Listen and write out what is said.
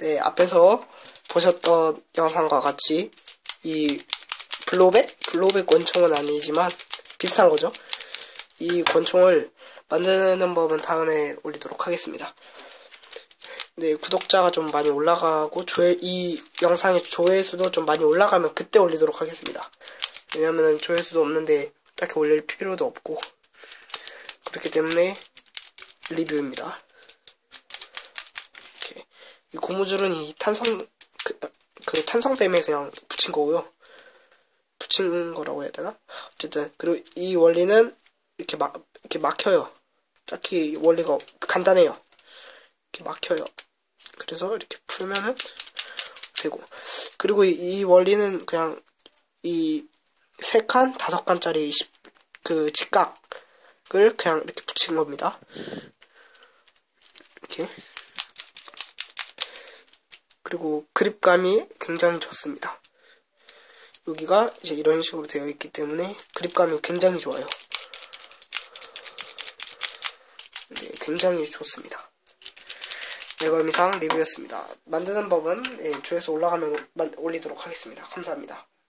네, 앞에서 보셨던 영상과 같이 이 블로백? 블로백 권총은 아니지만 비슷한 거죠. 이 권총을 만드는 법은 다음에 올리도록 하겠습니다. 네, 구독자가 좀 많이 올라가고 조회 이 영상의 조회수도 좀 많이 올라가면 그때 올리도록 하겠습니다. 왜냐면은 조회수도 없는데 딱히 올릴 필요도 없고 그렇기 때문에 리뷰입니다. 이 고무줄은 이 탄성 그, 그 탄성 때문에 그냥 붙인 거고요. 붙인 거라고 해야 되나? 어쨌든 그리고 이 원리는 이렇게 막 이렇게 막혀요. 딱히 원리가 간단해요. 이렇게 막혀요. 그래서 이렇게 풀면은 되고 그리고 이, 이 원리는 그냥 이 세 칸, 다섯 칸짜리 그 직각을 그냥 이렇게 붙인 겁니다. 이렇게 그리고 그립감이 굉장히 좋습니다. 여기가 이제 이런 식으로 되어 있기 때문에 그립감이 굉장히 좋아요. 네, 굉장히 좋습니다. 네, 그럼 이상 리뷰였습니다. 만드는 법은 예, 조회수 올라가면 올리도록 하겠습니다. 감사합니다.